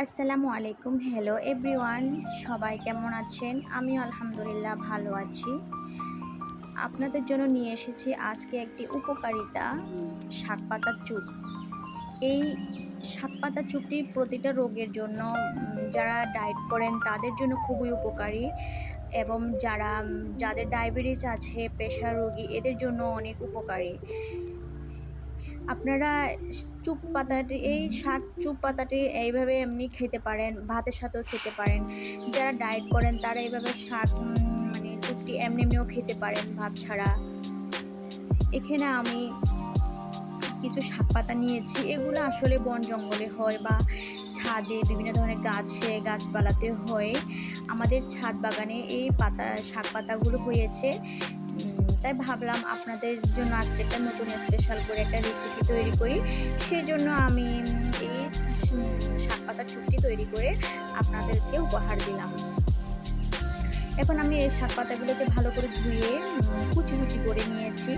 আসসালামু আলাইকুম। Hello everyone সবাই কেমন আছেন? আমি আলহামদুলিল্লাহ ভালো আছি। আপনাদের জন্য নিয়ে এসেছি আজকে একটি উপকারিতা শাক পাতার চুপ এই শাক পাতার চুপটি প্রতিটা রোগের জন্য যারা ডায়েট করেন তাদের জন্য খুবই উপকারী এবং যারা যাদের ডায়াবেটিস আছে প্রেশার রোগী এদের জন্য অনেক উপকারী। আপনারা চুপ পাতাটি, এই শাক চুপ পাতাটি এইভাবে এমনি খেতে পারেন, ভাতের সাথেও খেতে পারেন। যারা ডায়েট করেন তারা এইভাবে শাক মানে চুপটি এমনি এমনিও খেতে পারেন ভাত ছাড়া। এখানে আমি কিছু শাক পাতা নিয়েছি, এগুলো আসলে বন জঙ্গলে হয় বা ছাদে বিভিন্ন ধরনের গাছে, গাছপালাতে হয়। আমাদের ছাদ বাগানে এই পাতা, শাক পাতাগুলো হয়েছে তাই ভাবলাম আপনাদের জন্য আজকে একটা নতুন স্পেশাল করে একটা রেসিপি তৈরি করি। সেই জন্য আমি এই শাক পাতার চুক্তি তৈরি করে আপনাদেরকে উপহার দিলাম। এখন আমি এই শাক পাতাগুলোকে ভালো করে ধুয়ে কুচি কুচি করে নিয়েছি।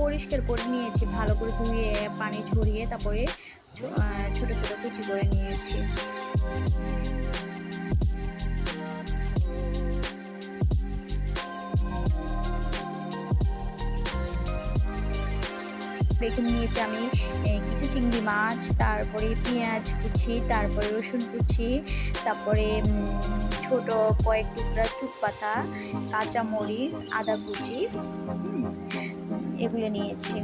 পরিষ্কার করে নিয়েছি, ভালো করে ধুয়ে, পানি ঝরিয়ে তারপরে ছোট ছোট কুচি করে নিয়েছি। রেখে নিয়েছি আমি কিছু চিংড়ি মাছ, তারপরে পেঁয়াজ কুচি, তারপরে রসুন কুচি, তারপরে ছোট কয়েক টুকরা চুপ পাতা কাঁচা মরিচ আদা কুচি, এগুলো নিয়েছি।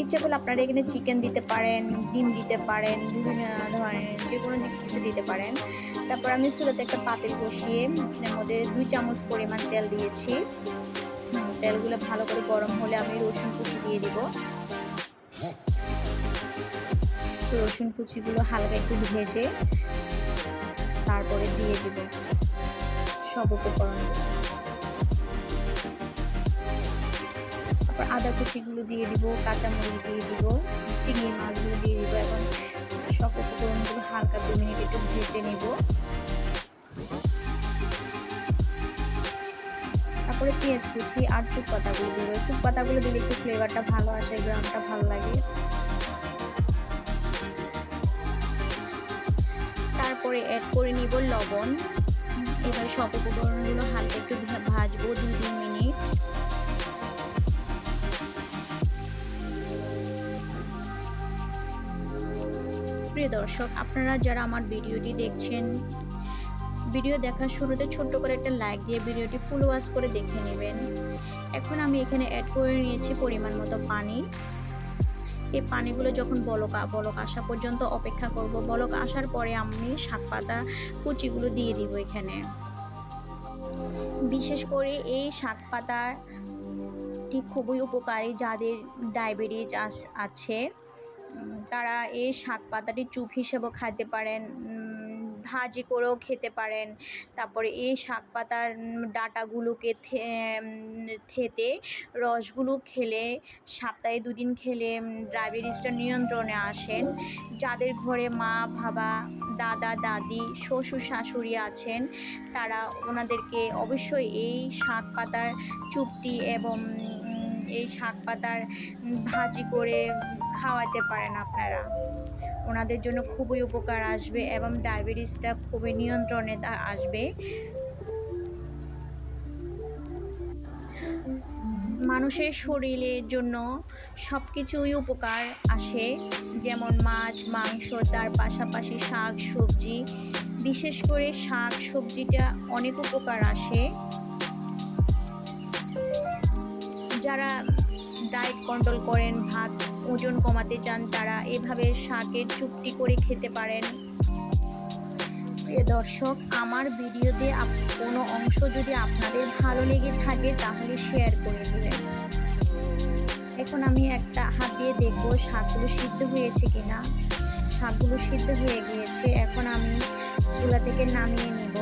ইচ্ছে করলে আপনারা এখানে চিকেন দিতে পারেন, ডিম দিতে পারেন, বিভিন্ন ধরনের যে কোনো কিছু দিতে পারেন। তারপর আমি চুলাতে একটা পাতিল বসিয়ে এর মধ্যে দুই চামচ পরিমাণ তেল দিয়েছি। তেলগুলো ভালো করে গরম হলে আমি রসুন কুচি দিয়ে দিব। রসুন কুচিগুলো হালকা একটু ভেজে তারপরে দিয়ে দিব সব উপকরণ। তারপর আদা কুচিগুলো দিয়ে দিব, কাঁচামরিচ দিয়ে দিব, চিংড়ি মাছগুলো দিয়ে দিব। এখন সব উপকরণগুলো হালকা দু মিনিট একটু ভেজে নেব। তারপরে পেঁয়াজ কুচি আর চুপ পাতাগুলো দিব। চুপ পাতাগুলো দিলে একটু ফ্লেভারটা ভালো আসে গ্রামটা ভালো লাগে। তারপরে অ্যাড করে নিব লবণ। এবার সব উপকরণগুলো হালকা একটু ভাজবো দুই তিন মিনিট। প্রিয় দর্শক, আপনারা যারা আমার ভিডিওটি দেখছেন ভিডিও দেখার শুরুতে ছোট্ট করে একটা লাইক দিয়ে ভিডিওটি ফুল ওয়াশ করে দেখে নেবেন। এখন আমি এখানে অ্যাড করে নিয়েছি পরিমাণ মতো পানি। এই পানিগুলো যখন বলক বলক আসা পর্যন্ত অপেক্ষা করব, বলক আসার পরে আমি শাক পাতা কুচিগুলো দিয়ে দিব এখানে। বিশেষ করে এই শাক পাতাটি খুবই উপকারী যাদের ডায়াবেটিস আছে। তারা এই শাক পাতাটি চুপ হিসেবেও খাইতে পারেন ভাজি করেও খেতে পারেন। তারপরে এই শাক পাতার ডাঁটাগুলোকে থেতে রসগুলো খেলে, সপ্তাহে দুদিন খেলে ডায়াবেটিসটা নিয়ন্ত্রণে আসেন। যাদের ঘরে মা, বাবা, দাদা, দাদি, শ্বশুর, শাশুড়ি আছেন, তারা ওনাদেরকে অবশ্যই এই শাক পাতার চুপটি এবং এই শাক পাতার ভাজি করে খাওয়াতে পারেন আপনারা। ওনাদের জন্য খুবই উপকার আসবে এবং ডায়াবেটিসটা খুবই নিয়ন্ত্রণে তা আসবে। মানুষের শরীরের জন্য সব কিছুই উপকার আসে। যেমন মাছ, মাংস, তার পাশাপাশি শাক, সবজি। বিশেষ করে শাক, সবজিটা অনেক উপকার আসে। যারা ডায়েট কন্ট্রোল করেন, ভাত ওজন কমাতে চান, তারা এভাবে শাকের চুক্তি করে খেতে পারেন। প্রিয় দর্শক, আমার ভিডিওতে কোনো অংশ যদি আপনাদের ভালো লেগে থাকে, তাহলে শেয়ার করে দেবেন। এখন আমি একটা হাত দিয়ে দেখব শাকগুলো সিদ্ধ হয়েছে কিনা। শাকগুলো সিদ্ধ হয়ে গিয়েছে। এখন আমি চুলা থেকে নামিয়ে নিব।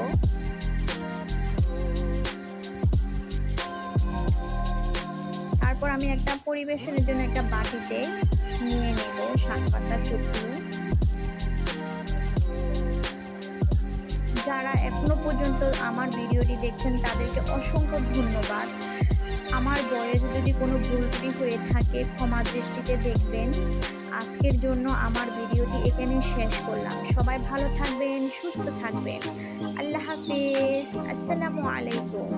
একটা পরিবেশনের জন্য একটা বাটিতে নিয়ে নেব শাক পাতার চুটগুলো যারা এখনও পর্যন্ত আমার ভিডিওটি দেখছেন, তাদেরকে অসংখ্য ধন্যবাদ। আমার বয়স যদি কোনো ভুল ত্রুটি হয়ে থাকে, ক্ষমা দৃষ্টিতে দেখবেন। আজকের জন্য আমার ভিডিওটি এখানে শেষ করলাম। সবাই ভালো থাকবেন, সুস্থ থাকবেন। আল্লাহ হাফিজ। আসসালামু আলাইকুম।